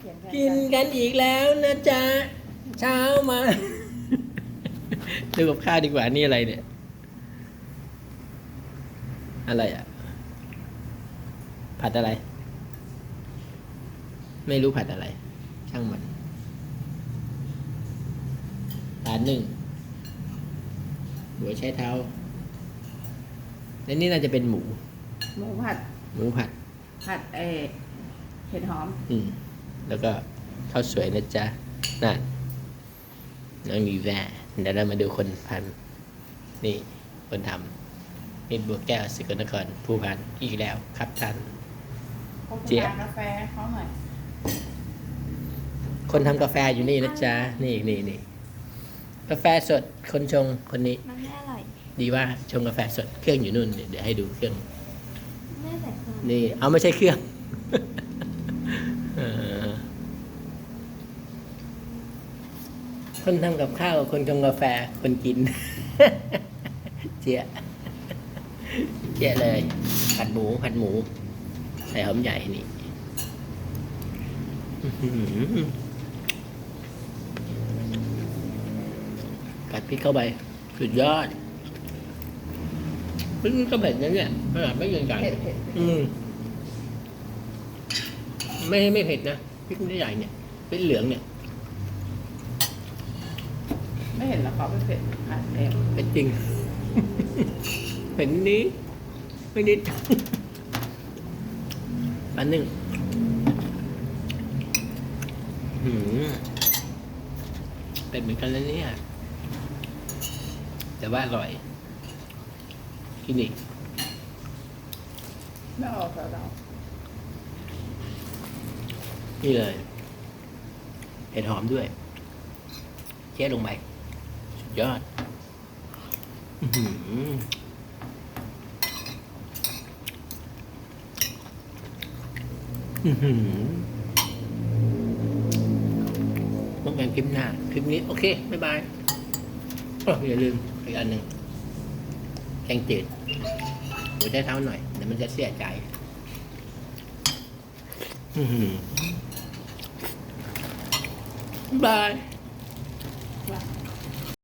เขียนแทนกินกันอีกแล้วนะจ๊ะ เช้ามา ดูกับข้าวดีกว่านี่อะไรเนี่ย อะไรอะ ผัดอะไร ไม่รู้ผัดอะไร ช่างมันตาหนึ่งหัวใช้เท้าและนี่น่าจะเป็นหมู หมูผัด หมูผัด ผัดเออเห็ดหอม อืม แล้วก็ข้าวสวยนะจ๊ะนั่นน้องมีแวร์เดี๋ยวเรามาดูคนพัน นี่คนทำมิตรบัวแก้วสกลนครผู้พันอีกแล้วครับท่าน เจี๊ยบ กาแฟเขาหน่อยคนทำกาแฟอยู่นี่นะจ๊ะ นี่นี่นี่กาแฟสดคนชงคนนี้ มันไม่อร่อย ดีว่าชงกาแฟสดเครื่องอยู่นู่นเดี๋ยวเดี๋ยวให้ดูเครื่อง ไม่ใส่เครื่องนี่เอาไม่ใช่เครื่อง เออ คนทำกับข้าวกับคนชงกาแฟคนกิน เจี๊ยะเจี๊ยะเลย ผัดหมูผัดหมู ใส่หอมใหญ่นี่อื้อหือกัดพริกเข้าไป สุดยอดพริกก็เผ็ดนะเนี่ยขนาดไม่ยังใหญ่เผ็ดเผ็ดอืม ไม่ไม่เผ็ดนะพริกไม่ใหญ่เนี่ยพริกเหลืองเนี่ยไม่ เห็นแล้วเขาไม่เผ็ดผัดเองเผ็ดจริงเผ็ดนี้ ไม่นิดอันหนึ่งหืมเป็นเหมือนกันแล้วเนี่ยแต่ว่าอร่อยกินอีกไม่ออกแล้วเรานี่เลยเห็ดหอมด้วยเช็ดลงไปสุด ยอดอื้อหืออือหือพบกันคลิปหน้า คลิปนี้ โอเค บ๊ายบายอย่าลืมอีกอันหนึ่งแกงจืดหัวใจเท้าหน่อยเดี๋ยวมันจะเสียใจอือหือบาย